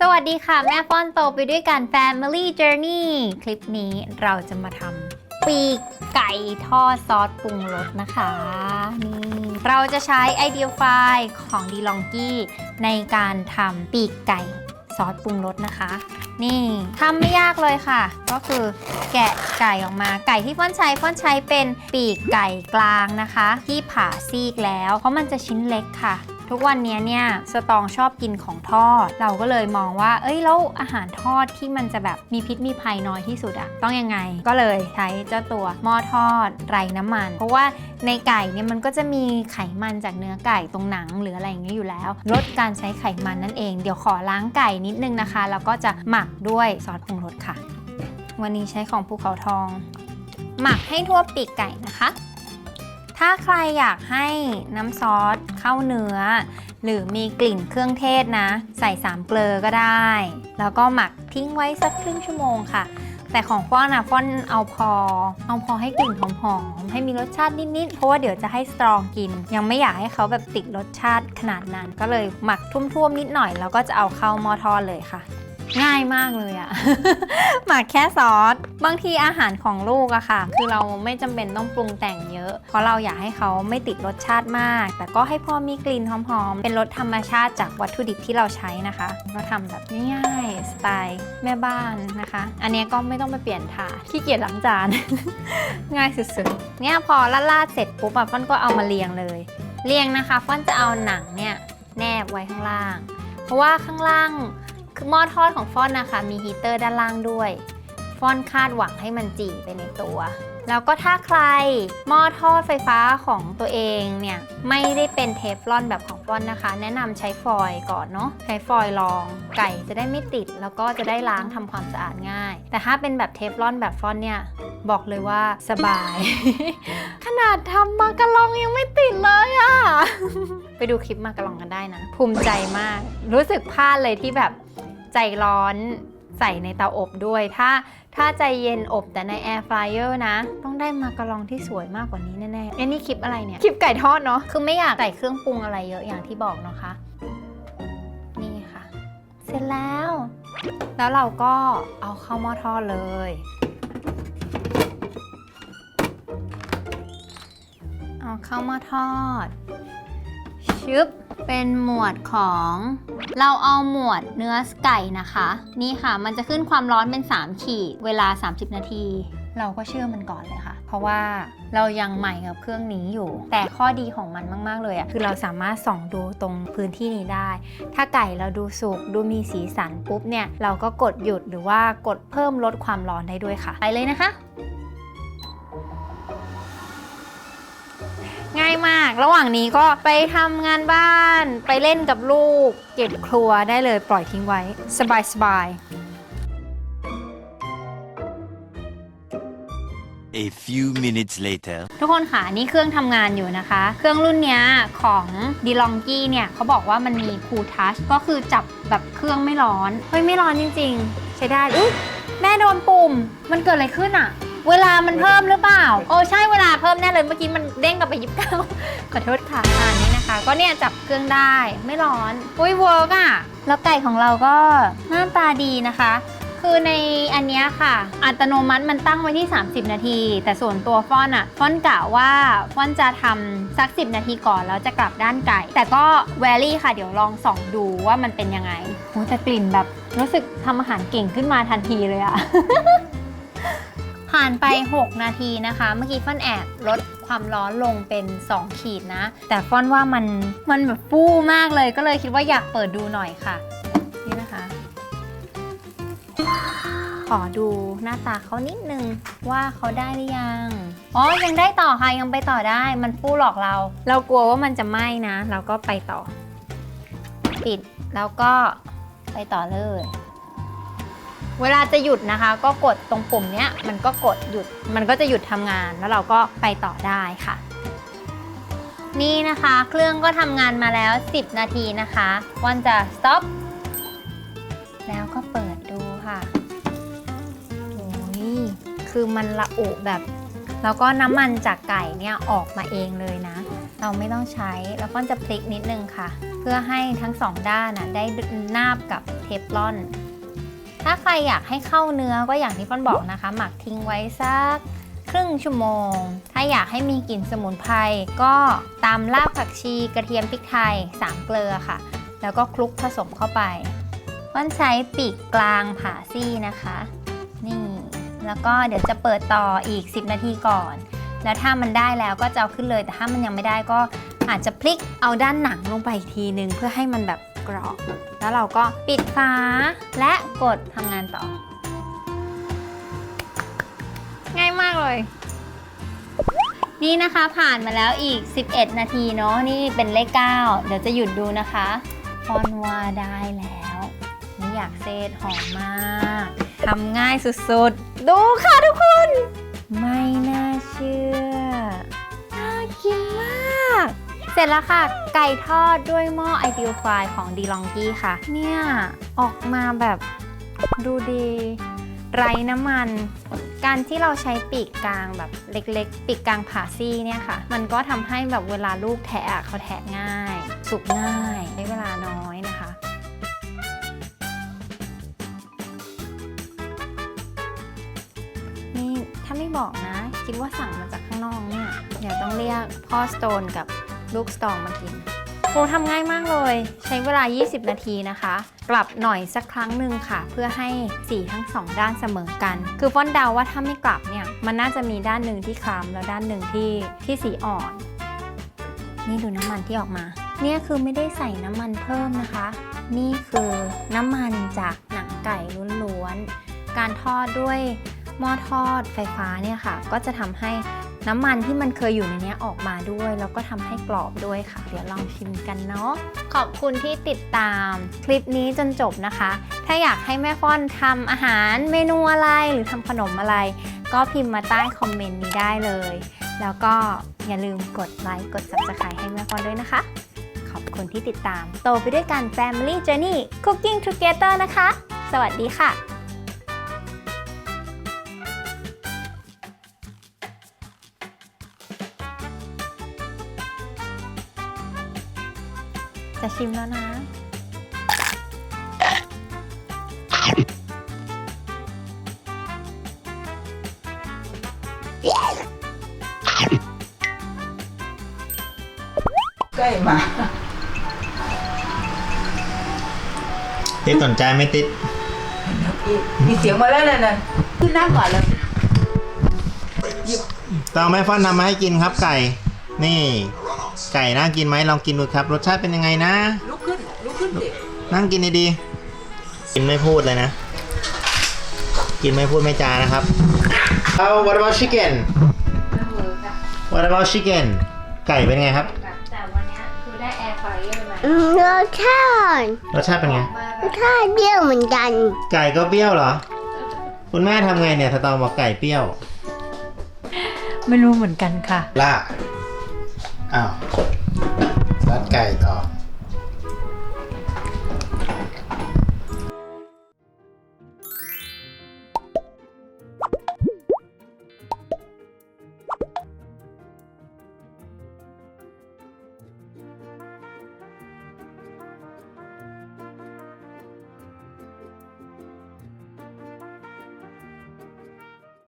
สวัสดีค่ะ แม่ฟ้อนโตไปด้วยกัน Family Journey คลิปนี้เราจะมาทำปีกไก่ทอดซอสปรุงรสนะคะนี่เราจะใช้ Ideal Fry ของ d e l o n g i ในการทำปีกไก่ซอสปรุงรสนะคะ นี่ทำไม่ยากเลยค่ะ ก็คือแกะไก่ออกมาไก่ที่ฟ้อนใช้ฟ้อนใช้เป็นปีกไก่กลางนะคะ ที่ผ่าซีกแล้ว เพราะมันจะชิ้นเล็กค่ะ ทุกวันนี้เนี่ยสตองชอบกินของทอด เราก็เลยมองว่า เอ้ยแล้วอาหารทอดที่มันจะแบบมีพิษมีภัยน้อยที่สุดอะต้องยังไง ก็เลยใช้เจ้าตัวหม้อทอดไร้น้ำมัน เพราะว่าในไก่เนี่ยมันก็จะมีไขมันจากเนื้อไก่ตรงหนังหรืออะไรอย่างเงี้ยอยู่แล้ว ลดการใช้ไขมันนั่นเอง เดี๋ยวขอล้างไก่นิดนึงนะคะ แล้วก็จะหมักด้วยซอสปรุงรสค่ะ วันนี้ใช้ของภูเขาทอง หมักให้ทั่วปีกไก่นะคะ ถ้าใครอยากให้น้ำซอสเข้าเนื้อ หรือมีกลิ่นเครื่องเทศนะ ใส่สามเกลือก็ได้ แล้วก็หมักทิ้งไว้สักครึ่งชั่วโมงค่ะ แต่ของฟ้อนอะฟ้อนเอาพอ เอาพอให้กลิ่นหอมๆให้มีรสชาตินิดๆเพราะว่าเดี๋ยวจะให้สตรองกิน ยังไม่อยากให้เขาแบบติดรสชาติขนาดนั้น ก็เลยหมักทุ่วมๆนิดหน่อย แล้วก็จะเอาเข้าหม้อทอดเลยค่ะ ง่ายมากเลยอะ หมักแค่ซอส บางทีอาหารของลูกอะค่ะ คือเราไม่จำเป็นต้องปรุงแต่งเยอะ เพราะเราอยากให้เขาไม่ติดรสชาติมาก แต่ก็ให้พอมีกลิ่นหอมๆ เป็นรสธรรมชาติจากวัตถุดิบที่เราใช้นะคะ ก็ทำแบบง่ายๆ สไตล์แม่บ้านนะคะ อันนี้ก็ไม่ต้องไปเปลี่ยนถาดขี้เกียจล้างจาน ง่ายสุดๆ เนี่ยพอลาดๆเสร็จปุ๊บอะฟ้อนก็เอามาเรียงเลย เรียงนะคะฟ้อนจะเอาหนังเนี่ยแนบไว้ข้างล่าง เพราะว่าข้างล่าง คือหม้อทอดของฟอนนะคะ มีฮีเตอร์ด้านล่างด้วย ฟอนคาดหวังให้มันจีไปในตัว แล้วก็ถ้าใครหม้อทอดไฟฟ้าของตัวเองเนี่ย ไม่ได้เป็นเทฟลอนแบบของฟอนนะคะ แนะนำใช้ฟอยล์ก่อนเนาะใช้ฟอยล์รอง ไก่จะได้ไม่ติด แล้วก็จะได้ล้างทำความสะอาดง่าย แต่ถ้าเป็นแบบเทฟลอนแบบฟอนเนี่ยบอกเลยว่าสบาย ขนาดทำมากระลองยังไม่ติดเลยอะ ไปดูคลิปมากระลองกันได้นะ ภูมิใจมาก รู้สึกพลาดเลยที่แบบ ใจร้อนใส่ในเตาอบด้วย ถ้าถ้าใจเย็นอบแต่ในแอร์ฟรายเออร์นะ ต้องได้มากระลองที่สวยมากกว่านี้แน่ๆเอ้นี่คลิปอะไรเนี่ย คลิปไก่ทอดเนาะ คือไม่อยากใส่เครื่องปรุงอะไรเยอะอย่างที่บอกนะคะ นี่ค่ะ เสร็จแล้ว แล้วเราก็เอาเข้าหม้อทอดเลย เอาเข้าหม้อทอด ชึบ เป็นหมวดของ เราเอาหมวดเนื้อไก่นะคะ นี่ค่ะ มันจะขึ้นความร้อนเป็น 3 ขีด เวลา 30 นาที เราก็เชื่อมันก่อนเลยค่ะ เพราะว่าเรายังใหม่กับเครื่องนี้อยู่ แต่ข้อดีของมันมาก ๆ เลยอะคือเราสามารถส่องดูตรงพื้นที่นี้ได้ ถ้าไก่เราดูสุกดูมีสีสันปุ๊บเนี่ย เราก็กดหยุดหรือว่ากดเพิ่มลดความร้อนได้ด้วยค่ะ ไปเลยนะคะ ง่ายมาก ระหว่างนี้ก็ไปทำงานบ้าน ไปเล่นกับลูก เก็บครัวได้เลยปล่อยทิ้งไว้ สบายสบาย A few minutes later. ทุกคนค่ะนี่เครื่องทำงานอยู่นะคะ เครื่องรุ่นเนี้ยของ d e l o n g i เนี่ยเขาบอกว่ามันมี Cool Touch ก็คือจับแบบเครื่องไม่ร้อน เฮ้ย ไม่ร้อนจริง ๆ ใช้ได้อุ๊ยแม่โดนปุ่ม มันเกิดอะไรขึ้นอะ เวลามันเพิ่มหรือเปล่า โอ้ใช่เวลาเพิ่มแน่เลยเมื่อกี้มันเด้งกลับไปยิบเก้าขอโทษค่ะอันนี้นะคะ ก็เนี่ยจับเครื่องได้ไม่ร้อนอุ้ยเวิร์กอะแล้วไก่ของเราก็หน้าตาดีนะคะ คือในอันเนี้ยค่ะ อัตโนมัติมันตั้งไว้ที่ 30 นาที แต่ส่วนตัวฟอนอะฟอนกะว่าฟอนจะทำสัก 10 นาทีก่อนแล้วจะกลับด้านไก่ แต่ก็แวรี่ค่ะเดี๋ยวลองส่องดูว่ามันเป็นยังไงโอ้แต่กลิ่นแบบรู้สึกทำอาหารเก่งขึ้นมาทันทีเลยอะ ผ่านไป 6 นาทีนะคะ เมื่อกี้ฟอนแอบลดความร้อนลงเป็น 2 ขีดนะ แต่ฟอนว่ามันมันแบบฟู่มากเลยก็เลยคิดว่าอยากเปิดดูหน่อยค่ะ นี่นะคะ ขอดูหน้าตาเขานิดนึงว่าเขาได้หรือยัง อ๋อ ยังได้ต่อค่ะ ยังไปต่อได้มันฟู่หลอกเรา เรากลัวว่ามันจะไหม้นะ เราก็ไปต่อ ปิดแล้วก็ไปต่อเลย เวลาจะหยุดนะคะ ก็กดตรงปุ่มเนี้ยมันก็กดหยุด มันก็จะหยุดทำงานแล้วเราก็ไปต่อได้ค่ะ นี่นะคะ เครื่องก็ทำงานมาแล้ว 10 นาทีนะคะวันจะ stop แล้วก็เปิดดูค่ะโอ้ยคือมันละอุแบบ แล้วก็น้ำมันจากไก่เนี่ยออกมาเองเลยนะ เราไม่ต้องใช้แล้วก็จะพลิกนิดนึงค่ะ เพื่อให้ทั้งสองด้านน่ะได้นาบกับเทฟลอน ถ้าใครอยากให้เข้าเนื้อก็อย่างที่ป้อนบอกนะคะ หมักทิ้งไว้สักครึ่งชั่วโมง ถ้าอยากให้มีกลิ่นสมุนไพรก็ตามรากผักชีกระเทียมพริกไทย3เกลือค่ะ แล้วก็คลุกผสมเข้าไปป้อนใช้ปีกกลางผ่าซี่นะคะ นี่ แล้วก็เดี๋ยวจะเปิดต่ออีก 10 นาทีก่อน แล้วถ้ามันได้แล้วก็จะเอาขึ้นเลย แต่ถ้ามันยังไม่ได้ก็อาจจะพลิกเอาด้านหนังลงไปอีกทีนึง เพื่อให้มันแบบ กรอบ แล้วเราก็ปิดฝาและกดทำงานต่อ ง่ายมากเลย นี่นะคะผ่านมาแล้วอีก 11 นาทีเนาะนี่เป็นเลข 9 เดี๋ยวจะหยุดดูนะคะฟอนว่าได้แล้วนี่อยากเซตหอมมากทำง่ายสุดๆ ดูค่ะทุกคน ไม่น่าเชื่อ เสร็จแล้วค่ะ ไก่ทอดด้วยหม้อ Ideal Fry ของดีลองกี้ค่ะ เนี่ย ออกมาแบบดูดีไร้น้ำมัน การที่เราใช้ปีกกลางแบบเล็กๆ ปีกกลางผ่าซี่เนี่ยค่ะ มันก็ทำให้แบบเวลาลูกแทะอะเขาแทะง่าย สุกง่ายใช้เวลาน้อยนะคะ นี่ถ้าไม่บอกนะ คิดว่าสั่งมาจากข้างนอกเนี่ย เดี๋ยวต้องเรียกพ่อสโตนกับ ลูกสตองมากินโอ้ทำง่ายมากเลย ใช้เวลา 20 นาทีนะคะกลับหน่อยสักครั้งหนึ่งค่ะ เพื่อให้สีทั้งสองด้านเสมอกัน คือฟ้อนเดาว่าถ้าไม่กลับเนี่ย มันน่าจะมีด้านหนึ่งที่คล้ำแล้วด้านหนึ่งที่ที่สีอ่อน นี่ดูน้ำมันที่ออกมา เนี่ยคือไม่ได้ใส่น้ำมันเพิ่มนะคะ นี่คือน้ำมันจากหนังไก่ล้วนๆ การทอดด้วยหม้อทอดไฟฟ้าเนี่ยค่ะ ก็จะทำให้ น้ำมันที่มันเคยอยู่ในนี้ออกมาด้วย แล้วก็ทำให้กรอบด้วยค่ะ เดี๋ยวลองชิมกันเนาะขอบคุณที่ติดตามคลิปนี้จนจบนะคะ ถ้าอยากให้แม่ฟ้อนทำอาหารเมนูอะไรหรือทำขนมอะไร ก็พิมพ์มาใต้คอมเมนต์นี้ได้เลย แล้วก็อย่าลืมกดไลค์กด subscribe ให้แม่ฟ้อนด้วยนะคะ ขอบคุณที่ติดตาม โตไปด้วยกัน Family Journey Cooking Together นะคะ สวัสดีค่ะ จะชิมแล้วนะใกล้มา ติดสนใจไหม่ติด มีเสียงมาแล้วนะน่ะขึ้นนั่งก่อนเลยตองแม่ฟ้อนทำมาให้กินครับไก่ นี่ ไก่น่ากินไหมลองกินดูครับ รสชาติเป็นยังไงนะ ลุกขึ้น ลุกขึ้นดินั่งกินดีๆกินไม่พูดเลยนะ กินไม่พูดไม่จานะครับเอา what about chicken what about chicken ไก่เป็นไงครับ แต่วันนี้คือได้แอร์ไฟเออร์มาอืมรสชาติรสชาติเป็นไงรสชาติเปรี้ยวเหมือนกัน ไก่ก็เปรี้ยวเหรอ คุณแม่ทำไงเนี่ยสตองบอกไก่เปรี้ยว ไม่รู้เหมือนกันค่ะลาบ อ้าวรัดไก่ต่อ